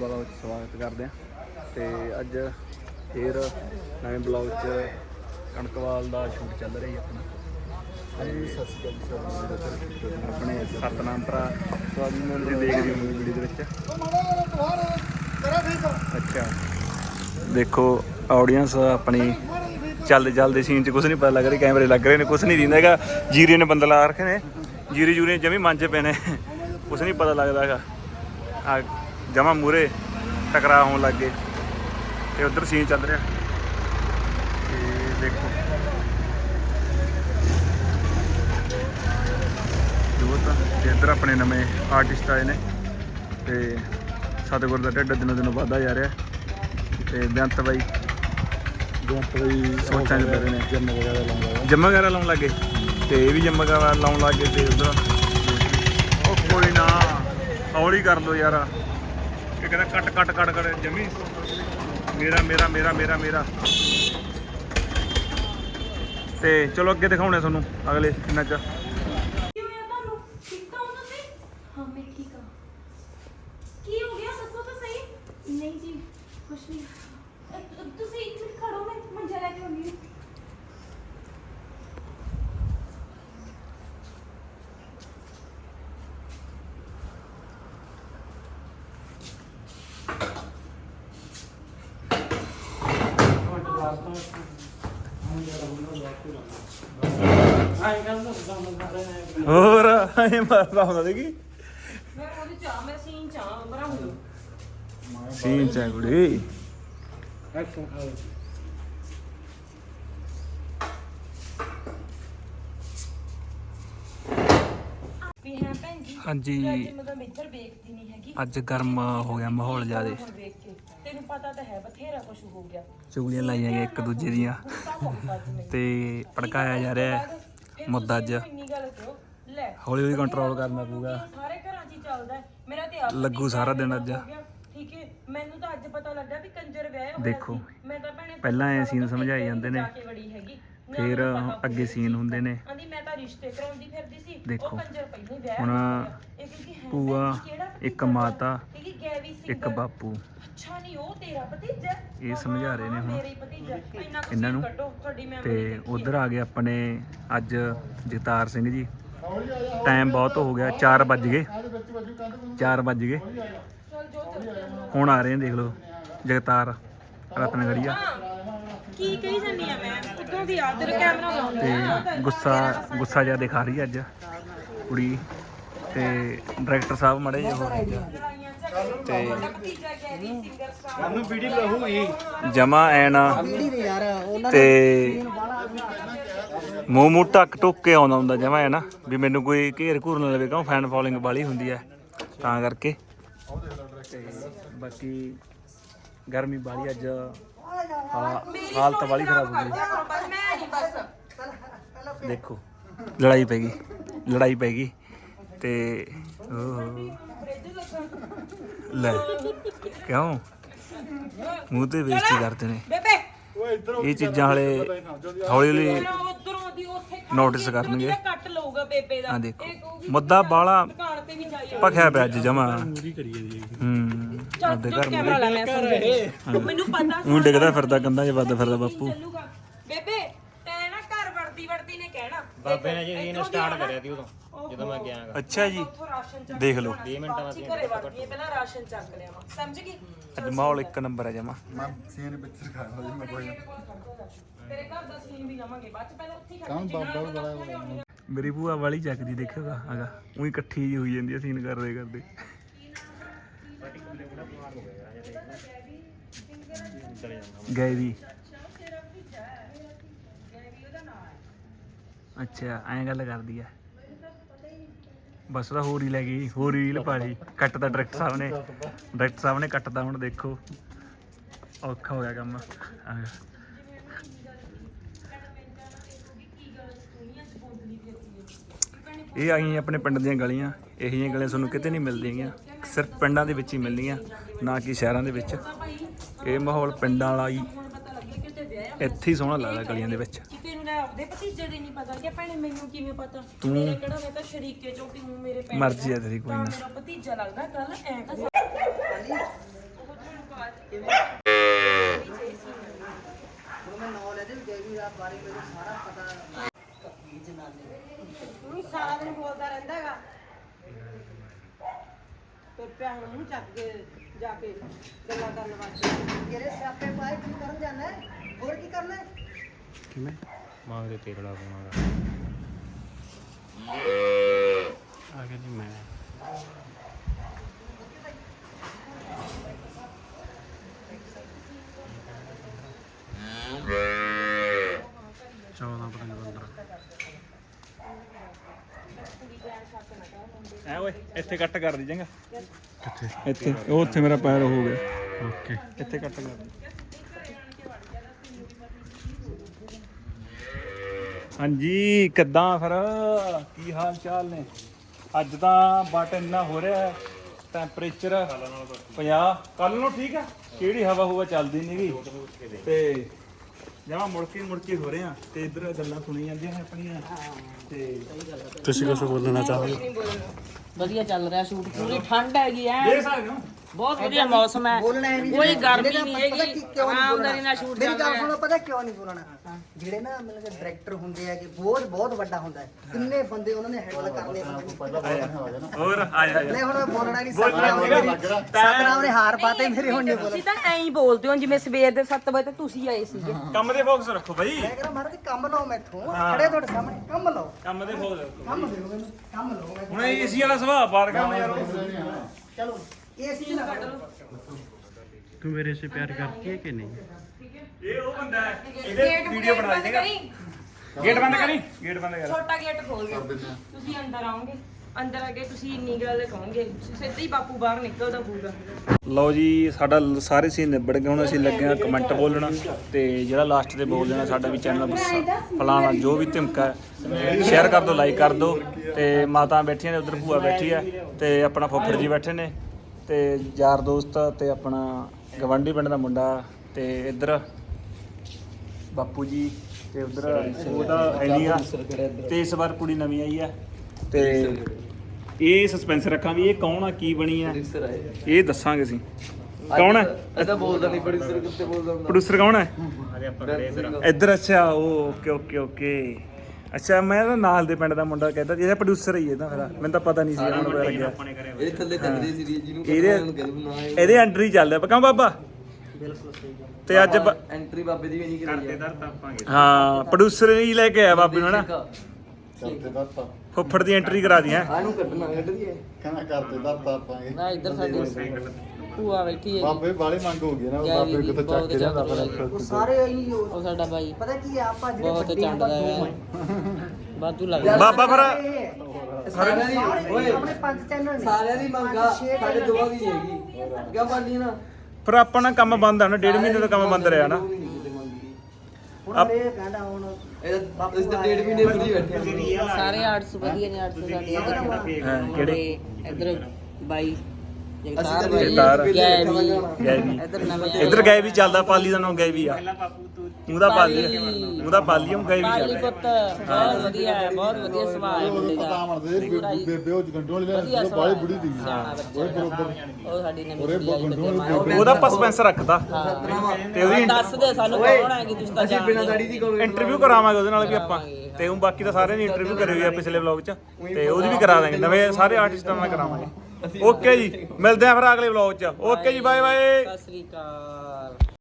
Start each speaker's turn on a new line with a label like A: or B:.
A: Blog 'ਚ ਸਵਾਗਤ ਕਰਦੇ ਹਾਂ। ਤੇ ਅੱਜ ਫੇਰ ਨਵੇਂ ਬਲੌਗ 'ਚ ਕਣਕਵਾਲ ਦਾ ਸ਼ੂਟ ਚੱਲ ਰਿਹਾ ਜੀ ਆਪਣਾ। ਹਾਂਜੀ, ਸਤਿ ਸ਼੍ਰੀ ਅਕਾਲ ਆਪਣੇ ਸਤਨਾਮ ਭਰਾ ਸਵਾਗਤ ਨੂੰ ਤੁਸੀਂ ਦੇਖਦੇ ਹੋ ਵੀਡੀਓ ਦੇ ਵਿੱਚ। ਅੱਛਾ। ਦੇਖੋ ਆਡੀਅנס ਆਪਣੀ ਚੱਲਦੇ ਚੱਲਦੇ ਸੀਨ 'ਚ ਕੁਝ ਨਹੀਂ ਪਤਾ ਲੱਗ ਰਿਹਾ, ਕੈਮਰੇ ਲੱਗ ਰਹੇ ਨੇ ਕੁਝ ਨਹੀਂ ਦਿੰਦਾ ਹੈਗਾ। ਜੀਰੇ ਨੇ ਬੰਦਾ ਲਾ ਰੱਖੇ ਨੇ। ਜੀਰੇ ਜੂਰੇ ਜਮੀ ਮਨ 'ਚ ਪਏ ਨੇ। ਕੁਝ ਨਹੀਂ ਪਤਾ ਲੱਗਦਾ ਹੈਗਾ। ਆ ਜਮਾ ਮੂਰੇ ਟਕਰਾ ਹੋਣ ਲੱਗ ਗਏ ਤੇ ਉਧਰ ਸੀਨ ਚੱਲ ਰਿਹਾ। ਤੇ ਦੇਖੋ। ਜੋਤ ਤੇ ਇੱਧਰ ਆਪਣੇ ਨਵੇਂ ਆਰਟਿਸਟ ਆਏ ਨੇ ਤੇ ਸਤਿਗੁਰ ਦਾ ਢਿੱਡ ਦਿਨੋਂ ਦਿਨੋਂ ਵੱਧਦਾ ਜਾ ਰਿਹਾ। ਤੇ ਬੇਅੰਤ ਬਾਈ।
B: ਜੰਪ ਵੀ
A: ਸੋਚਾਂ ਪੈ ਰਹੇ ਨੇ।
B: ਜੰਮ ਵਗੈਰਾ ਲਾਉਂਦਾ
A: ਜੰਮ ਵਗੈਰਾ ਲਾਉਣ ਲੱਗੇ। ਤੇ ਇਹ ਵੀ ਜੰਮ ਵਗੈਰਾ ਲਾਉਣ ਲੱਗੇ ਤੇ ਉਧਰ। ਉਹ ਕੋਈ ਨਾ ਹੌਲੀ ਕਰ ਲੋ ਯਾਰ। ਇਹ ਕਹਿੰਦਾ ਕੱਟ ਕੱਟ ਕੱਟ ਕੱਟ ਜਮੀ। ਮੇਰਾ ਮੇਰਾ ਮੇਰਾ ਮੇਰਾ ਮੇਰਾ। ਤੇ ਚਲੋ ਅੱਗੇ ਦਿਖਾਉਣੇ ਤੁਹਾਨੂੰ ਅਗਲੇ ਕਿੰਨਾ ਚ।
C: ਕੀ ਹੋਇਆ ਤੁਹਾਨੂੰ? ਠੀਕ ਤਾਂ ਹੋ ਤੁਸੀਂ ਹਾਂ ਮੈਂ ਠੀਕ ਹਾਂ। ਕੀ ਹੋ ਗਿਆ? ਦੱਸੋ ਤਾਂ ਸਹੀ। ਨਹੀਂ ਜੀ ਕੁਛ ਨਹੀਂ। ਅ, ਤੁ- ਤੁਸੀਂ ਇੱਕ ਮਿੰਟ ਖੜੋ ਮੈਂ ਮੰਜਾ ਲੈ ਕੇ ਆਉਂਦੀ ਹਾਂ।
A: ਹੋਰ ਐ ਮਾਰਦਾ ਹੁੰਦਾ ਦੇਖੀ।
C: ਮੈਂ ਉਹਦੇ ਚਾਹ ਮੈਂ ਸੀਨ ਚਾਹ ਬਰਾ ਹੋ
A: ਸੀਨ ਚ ਹੈ ਕੁੜੀ।
C: ਵੀ ਹੈ ਭੈਣ ਜੀ
A: ਹਾਂਜੀ।
C: ਅੱਜ ਮਤਲਬ ਇੱਧਰ ਵੇਖਦੀ ਨਹੀਂ ਹੈਗੀ
A: ਅੱਜ ਗਰਮ ਹੋ ਗਿਆ ਮਾਹੌਲ ਜ਼ਿਆਦੇ।
C: ਹੁਣ ਵੇਖ ਕੇ ਤੈਨੂੰ ਪਤਾ ਤਾਂ ਹੈ ਬਥੇਰਾ ਕੁਝ ਹੋ ਗਿਆ
A: ਚੁਗਲੀਆਂ ਲਾਈਆਂ ਗਈਆਂ ਇੱਕ ਦੂਜੇ ਦੀਆਂ
C: ਤਾਂ
A: ਭੜਕਾਇਆ ਜਾ ਰਿਹਾ ਹੈ ਮੁੱਦਾ ਅੱਜ
C: ਇੰਨੀ ਗੱਲ ਕਿਉਂ ਲੈ
A: ਹੌਲੀ ਹੌਲੀ ਕੰਟਰੋਲ ਕਰਨਾ ਪਊਗਾ
C: ਸਾਰੇ ਘਰਾਂ 'ਚ ਹੀ ਚੱਲਦਾ ਹੈ। ਮੇਰਾ ਤੇ ਆਪ
A: ਲੱਗੂ ਸਾਰਾ ਦਿਨ ਅੱਜ।
C: ਹੋ ਗਿਆ, ਠੀਕ ਹੈ ਮੈਨੂੰ ਤਾਂ ਅੱਜ ਪਤਾ ਲੱਗਾ ਵੀ ਕੰਜਰ ਵਿਆਹ ਹੋਇਆ
A: ਦੇਖੋ,
C: ਸੀ। ਮੈਂ ਤਾਂ ਭੈਣੇ
A: ਪਹਿਲਾਂ ਇਹ scene
C: ਪੇਕੇ
A: ਜਾਂਦੇ ਨੇ।
C: ਜਾ ਕੇ ਵੜੀ ਹੈਗੀ।
A: ਫਿਰ ਅੱਗੇ ਸੀਨ ਹੁੰਦੇ ਨੇ।
C: ਆਂਦੀ ਮੈਂ ਤਾਂ ਰਿਸ਼ਤੇ ਕਰਾਉਂਦੀ ਫਿਰਦੀ ਸੀ। ਉਹ
A: ਦੇਖੋ, ਹੁਣ ਭੂਆ, ਇੱਕ ਮਾਤਾ, ਇੱਕ। ਬਾਪੂ।
C: ਅੱਛਾ ਨਹੀਂ ਉਹ ਤੇਰਾ ਭਤੀਜਾ?
A: ਇਹ ਸਮਝਾ ਰਹੇ ਨੇ ਹੁਣ।
C: ਮੇਰਾ ਹੀ ਭਤੀਜਾ। ਇੰਨਾ ਕੁ
A: ਇਹਨਾਂ ਨੂੰ। ਤੇ ਉਧਰ ਆ ਗਏ ਆਪਣੇ ਅੱਜ ਜਗਤਾਰ ਸਿੰਘ ਜੀ। ਟਾਈਮ ਬਹੁਤ ਹੋ ਗਿਆ 4 ਵੱਜ ਗਏ। 4 ਵੱਜ ਗਏ। ਹੁਣ ਆ ਰਹੇ ਨੇ ਦੇਖ ਲਓ। ਜਗਤਾਰ ਰਤਨਗੜੀਆ।
C: ਕੀ ਕਹੀ ਜਾਂਦੀ ਆ ਮੈਂ? ਉਦੋਂ ਦੀ ਆ ਤੇਰੇ ਕੈਮਰਾ ਲਾਉਂਦਾ
A: ਤੇ ਗੁੱਸਾ ਗੁੱਸਾ ਜਿਹਾ ਦਿਖਾ ਰਹੀ ਹੈ ਅੱਜ। ਕੁੜੀ ਤੇ ਡਾਇਰੈਕਟਰ ਸਾਹਿਬ ਮੜੇ ਜਿਹੇ ਹੋ ਰਹੇ ਤੇ
C: ਭਤੀਜਾ ਗੈਰੀ ਸਿੰਗਰ ਸਟਾਰ
A: ਜਮਾ ਐਨ ਤੇ ਮੂੰਹ ਮੂੰਹ ਟੱਕ ਟੁੱਕ ਕੇ ਆਉਂਦਾ ਹੁੰਦਾ ਜਮਾ ਹੈ ਨਾ ਵੀ ਮੈਨੂੰ ਕੋਈ ਘੇਰ ਘੂਰ ਨਾ ਲਵੇ ਕਿਉਂ ਫੈਨ ਫੋਲੋਇੰਗ ਵਾਲੀ ਹੁੰਦੀ ਹੈ ਤਾਂ ਕਰਕੇ। ਤੇ ਬਾਕੀ ਗਰਮੀ ਵਾਲੀ ਅੱਜ ਹਾਂ, ਹਾਲਤ ਵਾਲੀ ਖਰਾਬ ਹੋ ਗਈ। ਦੇਖੋ ਲੜਾਈ ਪੈ ਗਈ ਲੜਾਈ ਪੈ ਗਈ ਤੇ ਓਹ ਲੈ ਕਿਉਂ? ਮੂੰਹ ਤੇ ਬੇਇੱਜ਼ਤੀ ਕਰਦੇ ਨੇ।
C: ਬੇਬੇ।
A: ਇਹ ਚੀਜ਼ਾਂ ਹਲੇ ਹੌਲੀ ਹੌਲੀ
C: ਉਧਰੋਂ ਦੀ ਉੱਥੇ
A: ਨੋਟਿਸ ਕਰਨਗੇ।
C: ਕੱਟ ਲਊਗਾ ਬੇਬੇ ਦਾ।
A: ਆ ਦੇਖੋ
C: ਇਹ ਕਹੂਗੀ
A: ਮੁੱਦਾ ਬਾਲਾ
C: ਦੁਕਾਨ ਤੇ ਵੀ ਜਾਈਏ
A: ਭਖਿਆ ਪਿਆ ਅੱਜ ਜਮਾ। ਹੂੰ ਆਪਦੇ ਘਰ
C: ਕੈਮਰਾ ਲਾ ਮੈਂ ਸਮਝ ਮੈਨੂੰ ਪਤਾ
A: ਉਹ ਡਿੱਗਦਾ ਫਿਰਦਾ ਕੰਧਾਂ 'ਚ ਵੱਜਦਾ ਫਿਰਦਾ ਬਾਪੂ
C: ਚੱਲੂਗਾ ਬੇਬੇ ਤੈਂ ਨਾ ਘਰ ਵੜਦੀ ਵੜਦੀ ਨੇ ਕਹਿਣਾ।
D: ਬਾਬੇ ਨੇ ਜੀ ਇਹਨੇ ਸਟਾਰਟ ਕਰਿਆ ਸੀ ਉਦੋਂ ਜਦੋਂ ਮੈਂ ਗਿਆ ਗਾ
A: ਅੱਛਾ ਜੀ।
C: ਉੱਥੋਂ ਰਾਸ਼ਨ ਚੱਕ
A: ਦੇਖ ਲਓ।
D: 20 ਮਿੰਟਾਂ ਬਾਅਦ
C: ਘਰੇ ਪਹਿਲਾਂ ਰਾਸ਼ਨ ਚੱਕ ਲਿਆ ਵਾ। ਸਮਝ ਗਈ?
A: ਅੱਜ ਮਾਹੌਲ ਇੱਕ ਨੰਬਰ ਹੈ ਜਮਾ।
B: ਮੈਂ ਸੀਨ ਵਿੱਚ ਦਿਖਾਇਆ ਹੋਇਆ ਮੈਂ ਕੋਈ
C: ਤੇਰੇ ਘਰ ਦਾ ਸੀਨ ਵੀ ਲਵਾਂਗੇ ਬਾਅਦ ਚ ਪਹਿਲਾਂ ਉੱਥੇ ਹੀ
B: ਕੰਮ ਬਾਬਾ ਵੀ ਬੜਾ ਹੋਇਆ
A: ਮੇਰੀ ਭੂਆ ਵਾਲੀ ਚੱਕਦੀ ਦੇਖਿਓਗਾ ਹੈਗਾ ਉਹੀ ਇਕੱਠੀ ਜੀ ਹੋਈ ਜਾਂਦੀ ਹੈ ਸੀਨ ਕਰਦੇ ਕਰਦੇ। ਗਏ ਵੀ। ਅੱਛਾ, ਐਂ ਗੱਲ ਕਰਦੀ ਆ। ਬਸ ਉਹਦਾ ਹੋਰ ਹੀ ਲੈ ਗਈ, ਹੋਰ ਹੀ ਰੀਲ ਪਾ ਲਈ। ਕੱਟ ਦਾ ਡਾਇਰੈਕਟਰ ਸਾਹਿਬ ਨੇ ਡਾਇਰੈਕਟਰ ਸਾਹਿਬ ਨੇ ਕੱਟਦਾ ਹੁਣ ਦੇਖੋ। ਔਖਾ ਹੋ ਗਿਆ ਕੰਮ। ਆ ਇਹ ਆਈਆਂ ਆਪਣੇ ਪਿੰਡ ਦੀਆਂ ਗਲੀਆਂ, ਇਹੋ ਜਿਹੀਆਂ ਗਲੀਆਂ ਤੁਹਾਨੂੰ ਕਿਤੇ ਨਹੀਂ ਮਿਲਦੀਆਂ। ਸਿਰਫ ਪਿੰਡਾਂ ਦੇ ਵਿੱਚ ਹੀ ਮਿਲਦੀਆਂ, ਨਾ ਕਿ ਸ਼ਹਿਰਾਂ ਦੇ ਵਿੱਚ। ਇਹ ਮਾਹੌਲ ਪਿੰਡਾਂ ਵਾਲਾ ਹੀ। ਇੱਥੇ ਹੀ ਸੋਹਣਾ ਲੱਗਦਾ ਗਲੀਆਂ ਦੇ ਵਿੱਚ।
C: ਆਪਦੇ ਭਤੀਜੇ ਦੇ ਨਹੀਂ ਪਤਾ ਕਿ ਭੈਣੇ ਮੈਨੂੰ ਕਿਵੇਂ ਪਤਾ
A: ਤੂੰ-
C: ਮੇਰੇ ਕਿਹੜਾ ਮੈਂ ਤਾਂ ਸ਼ਰੀਕੇ ਚੋਂ ਤੂੰ ਮੇਰੇ ਪਿੰਡ
A: ਮਰਜ਼ੀ। ਹੈ ਤੇਰੀ, ਕੋਈ ਨਾ।
C: ਮੇਰਾ ਭਤੀਜਾ ਲੱਗਦਾ ਕੱਲ ਐ
E: ਤੂੰ ਵੀ ਸਾਰਾ ਦਿਨ ਬੋਲਦਾ ਰਹਿੰਦਾ ਹੈਗਾ ਤੇ ਪਿਆ ਹੁਣ ਮੂੰਹ ਚੱਕ ਕੇ ਜਾ ਕੇ ਗੱਲਾਂ ਕਰਨ ਵਾਸਤੇ
F: ਤੇਰੇ ਸਿਆਪੇ ਪਾਏ ਕੀ ਕਰਨ ਜਾਣਾ ਹੈ? ਹੋਰ ਕੀ ਕਰਨਾ ਹੈ?
D: ਮਾਂ ਦੇ ਵਾਲਾ। ਪਾਉਣਾ
A: ਆ ਗਿਆ ਜੀ ਮੈਂ। ਚੌਦਾਂ ਪਤਾ ਨਹੀਂ ਬੰਦਰ ਐ ਓਏ ਇੱਥੇ ਕੱਟ ਕਰ ਦੀ ਚੰਗਾ ਕਿੱਥੇ? ਇੱਥੇ ਉਹ ਉੱਥੇ ਮੇਰਾ ਪੈਰ ਹੋ ਗਿਆ। ਓਕੇ। ਇੱਥੇ ਕੱਟ ਕਰ ਹਾਂਜੀ ਕਿੱਦਾਂ ਫਿਰ ਕੀ ਹਾਲ ਚਾਲ ਨੇ? ਅੱਜ ਤਾਂ ਬਟ ਇੰਨਾ ਹੋ ਰਿਹਾ ਹੈ ਟੈਂਪਰੇਚਰ 50 ਕੱਲ ਨੂੰ ਠੀਕ ਆ ਕਿਹੜੀ ਹਵਾ ਹੁਵਾ ਚੱਲਦੀ ਨਹੀਂਗੀ ਤੇ ਜਮਾ ਮੁੜਕੀ ਮੁੜਕੀ ਹੋ ਰਹੇ ਆ ਤੇ ਇਧਰ ਗੱਲਾਂ ਸੁਣੀ ਜਾਂਦੀਆਂ ਨੇ ਆਪਣੀਆਂ। ਤੇ ਤੁਸੀਂ ਕੁਝ ਬੋਲਣਾ ਚਾਹੋਗੇ?
E: ਵਧੀਆ ਚੱਲ ਰਿਹਾ ਸ਼ੂਟ। ਪੂਰੀ ਠੰਡ ਹੈਗੀ ਐ।
A: ਦੇਖ ਸਕਦੇ ਹੋ।
E: ਬਹੁਤ ਵਧੀਆ ਮੌਸਮ ਹੈ।
F: ਬੋਲਣਾ ਹੈ ਨਹੀਂ
E: ਕੋਈ ਗਰਮੀ ਨਹੀਂ
F: ਪਤਾ
E: ਹੈਗੀ।
F: ਕੀ- ਕਿਉਂ ਨਹੀਂ
E: ਆਰਾਮਦਾਰੀ ਨਾਲ ਸ਼ੂਟ
F: ਮੇਰੀ ਗੱਲ ਸੁਣੋ ਪਤਾ ਕਿਉਂ ਨਹੀਂ ਬੋਲਣਾ? ਜਿਹੜੇ ਨਾ ਮਤਲਬ ਕਿ ਡਾਇਰੈਕਟਰ ਹੁੰਦੇ ਆ ਕਿ ਬਹੁਤ ਬਹੁਤ ਵੱਡਾ ਹੁੰਦਾ ਹੈ। ਕਿੰਨੇ ਬੰਦੇ ਉਹਨਾਂ ਨੇ ਹੈਂਡਲ ਕਰਨੇ
A: ਹੋਰ ਆ ਜਾ
F: ਨਹੀਂ ਹੁਣ ਬੋਲਣਾ ਨਹੀਂ ਸਤਨਾਮ ਨੇ ਮੇਰੀ ਸਤਨਾਮ ਨੇ ਹਾਰ ਪਾਤੇ ਮੇਰੇ ਹੁਣ ਨਹੀਂ ਬੋਲਣਾ
E: ਤੁਸੀਂ ਤਾਂ ਐਂ ਹੀ ਬੋਲਦੇ ਹੋ ਜਿਵੇਂ ਸਵੇਰ ਦੇ 7 ਵਜੇ ਤੇ ਤੁਸੀਂ ਆਏ ਸੀਗੇ।
A: ਕੰਮ ਦੇ ਫੋਕਸ ਰੱਖੋ ਬਾਈ।
F: ਮੈਂ ਕਹਿੰਦਾ ਮਹਾਰਾਜ ਕੰਮ ਲਓ ਮੈਥੋਂ। ਖੜੇ ਤੁਹਾਡੇ ਸਾਹਮਣੇ ਕੰਮ ਲਓ।
A: ਕੰਮ ਦੇ ਫੋਕਸ ਰੱਖੋ।
F: ਕੰਮ ਲਓ।
A: ਹੁਣ ਏਸੀ ਵਾਲਾ ਸੁਭਾਅ ਕੰਮ ਯਾਰ।
F: ਚਲੋ। ਇਹ ਸੀ ਨਾ
G: ਤੂੰ ਮੇਰੇ ਸੇ ਪਿਆਰ ਕਰਤੀ ਹੈ ਕਿ ਨਹੀਂ?
A: ਇਹ ਉਹ ਬੰਦਾ ਹੈ ਇਹਦੇ ਵੀਡੀਓ ਬਣਾ ਦੇਗਾ ਗੇਟ ਬੰਦ ਕਰੀ? ਗੇਟ ਬੰਦ ਕਰ।
E: ਛੋਟਾ ਗੇਟ ਖੋਲ ਦਿਓ। ਤੁਸੀਂ ਅੰਦਰ ਆਓਗੇ। ਅੰਦਰ ਆ ਕੇ ਤੁਸੀਂ ਇੰਨੀ ਗੱਲ ਕਹੋਗੇ। ਸਿੱਧਾ ਹੀ ਬਾਪੂ ਬਾਹਰ ਨਿਕਲਦਾ ਪੂਰਾ
A: ਲਓ ਜੀ ਸਾਡਾ ਲ- ਸਾਰੇ ਸੀਨ ਨਿਬੜ ਗਏ ਹੁਣ ਅਸੀਂ ਲੱਗੇ ਹਾਂ ਕਮੈਂਟ ਬੋਲਣਾ। ਤੇ ਜਿਹੜਾ ਲਾਸਟ ਤੇ ਬੋਲ ਦੇਣਾ ਸਾਡਾ ਵੀ ਚੈਨਲ ਫਲਾਣਾ ਜੋ ਵੀ ਧਮਕਾ ਹੈ ਸ਼ੇਅਰ ਕਰ ਦਿਓ ਲਾਈਕ ਕਰ ਦਿਓ। ਤੇ ਮਾਤਾ ਬੈਠੀਆਂ ਨੇ ਉਧਰ ਭੂਆ ਬੈਠੀ ਹੈ ਤੇ ਆਪਣਾ ਫੁੱਫੜ ਜੀ ਬੈਠੇ ਨੇ। ਤੇ ਯਾਰ ਦੋਸਤ ਤੇ ਆਪਣਾ ਗਵੰਡੀ ਪਿੰਡ ਦਾ ਮੁੰਡਾ ਤੇ ਇੱਧਰ ਬਾਪੂ ਜੀ ਤੇ ਉਧਰ ਉਹਦਾ ਆਈਡੀਆ ਤੇ ਇਸ ਵਾਰ ਕੁੜੀ ਨਵੀਂ ਆਈ ਹੈ ਤੇ ਇਹ ਸਸਪੈਂਸ ਰੱਖਾਂ ਵੀ ਇਹ ਕੌਣ ਆ ਕੀ ਬਣੀ ਆ? ਇਹ ਦੱਸਾਂਗੇ ਅਸੀਂ। ਕੌਣ ਹੈ
B: ਐਦਾ ਬੋਲਦਾ ਨਹੀਂ ਬੜੀ ਸਿਰ ਕਿੱਥੇ ਬੋਲਦਾ ਹੁੰਦਾ।
A: ਪ੍ਰੋਡਿਊਸਰ ਕੌਣ ਹੈ
D: ਇੱਧਰ
A: ਅੱਛਾ ਉਹ ਓਕੇ ਓਕੇ ਓਕੇ। ਅੱਛਾ ਮੈਂ ਤਾਂ ਨਾਲ ਦੇ ਪਿੰਡ ਦਾ ਮੁੰਡਾ ਕਹਿੰਦਾ ਇਹਦਾ ਪ੍ਰੋਡਿਊਸਰ ਹੀ ਇਹਦਾ ਮੇਰਾ ਮੈਨੂੰ ਤਾਂ ਪਤਾ ਨਹੀਂ ਸੀ ਹੁਣ ਪਤਾ ਲੱਗਿਆ
D: ਆਪਣੇ ਕਰੇ
B: ਇਹ ਥੱਲੇ ਚੱਲਦੀ ਸੀ ਜਿਹਨੂੰ
A: ਇਹਦੇ
B: ਨਾ
A: ਇਹਦੇ ਹੀ ਚੱਲਦਾ ਪਕਾਂ ਬਾਬਾ?
F: ਬਿਲਕੁਲ ਸਹੀ ਗੱਲ।
A: ਤੇ ਅੱਜ
B: ਐਂਟਰੀ ਬਾਬੇ ਦੀ ਵੀ ਨਹੀਂ ਕਰਾਈ
D: ਕਰਦੇ
A: ਹਾਂ ਪ੍ਰੋਡਿਊਸਰ ਹੀ ਲੈ ਕੇ ਆਇਆ ਬਾਬੇ ਨੂੰ ਨਾ
B: ਕਰਦੇ ਦਾਤਾ
A: ਫੁੱਫੜ ਦੀ ਐਂਟਰੀ ਕਰਾ ਦੀ ਹੈ?
B: ਆ ਨੂੰ ਕੱਢਣਾ ਕੱਢ ਦਈਏ। ਕਹਿੰਦਾ ਕਰਦੇ ਦਾਤਾ ਪਾਂਗੇ
E: ਨਾ ਇੱਧਰ ਸਾਡੇ ਭੂਆ ਬੈਠੀ ਹੈ
B: ਬਾਬੇ ਬਾਲੇ ਮੰਗ ਹੋ ਗਈ ਨਾ
E: ਜੈ
B: ਬਾਬੇ
E: ਵੀਰ
B: ਕਿਤੇ
E: ਬਹੁਤ
B: ਚੱਕ ਕੇ ਲਿਆਂਦਾ
E: ਚੱਕ
B: ਪਰ
F: ਉਹ ਸਾਰੇ ਇਹੀ ਉਹ-
E: ਉਹ ਸਾਡਾ ਬਾਈ।
F: ਪਤਾ ਕੀ ਆ ਆਪਾਂ ਜਿਹੜੇ
E: ਬਹੁਤ
F: ਵੱਡੇ ਆਪਾਂ
E: ਚੰਡਦਾ
F: ਦੋ
E: ਹੈ। ਬਾਦੂ ਲੱਗਦਾ।
A: ਬਾਬਾ ਫਿਰ
F: ਸਾਰਿਆਂ ਦੀ ਓਏ ਆਪਣੇ ਪੰਜ ਚੈਨਲ ਨੇ।
H: ਸਾਰਿਆਂ ਦੀ ਮੰਗਾ
F: ਪੰਜ, ਛੇ
H: ਸਾਡੇ
F: channel
H: ਦੋਵਾਂ ਦੀ ਨਹੀਂ ਹੈਗੀ। ਕਿਉਂ ਬੰਦੀ ਨਾ?
A: ਪਰ ਆਪਣਾ ਕੰਮ ਬੰਦ ਆ ਨਾ ਡੇਢ ਮਹੀਨੇ ਦਾ ਕੰਮ ਬੰਦ ਰਿਹਾ ਨਾ
H: ਉਹ ਵੀ ਨਹੀਂ ਕਿਤੇ ਮੰਗੀ
F: ਹੁਣ ਇਹ ਕਹਿੰਦਾ ਹੁਣ
H: ਇਹ ਇਸ ਤੇ ਡੇਢ ਮਹੀਨੇ ਫਰੀ ਬੈਠੇ ਸੀ
E: ਸਾਰੇ ਆਰਟਸ ਵਧੀਆ ਨੇ ਆਰਟਸ ਸਾਡੇ।
A: ਹਾਂ, ਕਿਹੜੇ?
E: ਇੱਧਰ ਬਾਈ ਜਗਤਾਰ ਬਾਈ ਇੱਧਰ ਨਵੇਂ
A: ਇੱਧਰ ਗਏ ਵੀ ਚੱਲਦਾ ਪਾਲੀ ਦਾ ਨਾਮ ਗਏ ਵੀ ਆ ਉਹਦਾ ਪਾਲੀ।
E: ਪਾਲੀ।
A: ਉਹਦਾ ਪਾਲੀ ਉਹ ਗਏ ਵੀ
E: ਪਾਲੀ
A: ਚੱਲਦਾ।
E: ਪੁੱਤ ਬਹੁਤ ਵਧੀਆ ਹੈ ਬਹੁਤ ਵਧੀਆ ਸੁਭਾਅ ਹੈ ਮੁੰਡੇ ਦਾ। ਪੂਰਾ ਹੀ
B: ਬੇਬੇ ਉਹ ਗੰਡੋਂ ਵਾਲੀ
E: ਵਧੀਆ
B: ਲੈ
E: ਸੁਭਾਅ
B: ਬਾਲੀ
E: ਹੈ।
B: ਬੁੜੀ ਦੀ
E: ਸਿਆਣਾ ਬੱਚਾ ਹੈ। ਉਹ ਸਾਡੀ ਨਵੀਂ ਕੁੜੀ ਆਈ ਬੱਚੇ ਮਾਂ।
A: ਉਹਦਾ ਪਸਪੈਂਸ ਰੱਖਦਾ। ਤੇ ਉਹਦੀ
E: ਦੱਸ ਦੇ ਸਾਨੂੰ ਕੌਣ ਹੈ ਕਿ ਤੁਸੀਂ ਤਾਂ
H: ਅਸੀਂ ਬਿਨਾਂ
E: ਜਾਣਦੇ
H: ਦਾੜੀ ਦੀ ਕੋਈ
A: ਇੰਟਰਵਿਊ ਕਰਾਵਾਂਗੇ ਉਹਦੇ ਨਾਲ ਵੀ ਆਪਾਂ। ਤੇ ਉਹ ਬਾਕੀ ਤਾਂ ਸਾਰਿਆਂ ਦੀ ਇੰਟਰਵਿਊ ਕਰੀ ਹੋਈ ਆ ਪਿਛਲੇ ਵਲੌਗ 'ਚ। ਤੇ ਉਹਦੀ ਵੀ ਕਰਾ ਦਾਂਗੇ ਨਵੇਂ ਸਾਰੇ ਆਰਟਿਸਟਾਂ ਨਾਲ ਕਰਾਵਾਂਗੇ। ਓਕੇ ਜੀ ਮਿਲਦੇ ਆਂ ਫਿਰ ਅਗਲੇ ਵਲੌਗ 'ਚ। ਓਕੇ ਜੀ ਬਾਏ ਬਾਏ।
E: ਸਤਿ ਸ੍ਰੀ ਅਕਾਲ।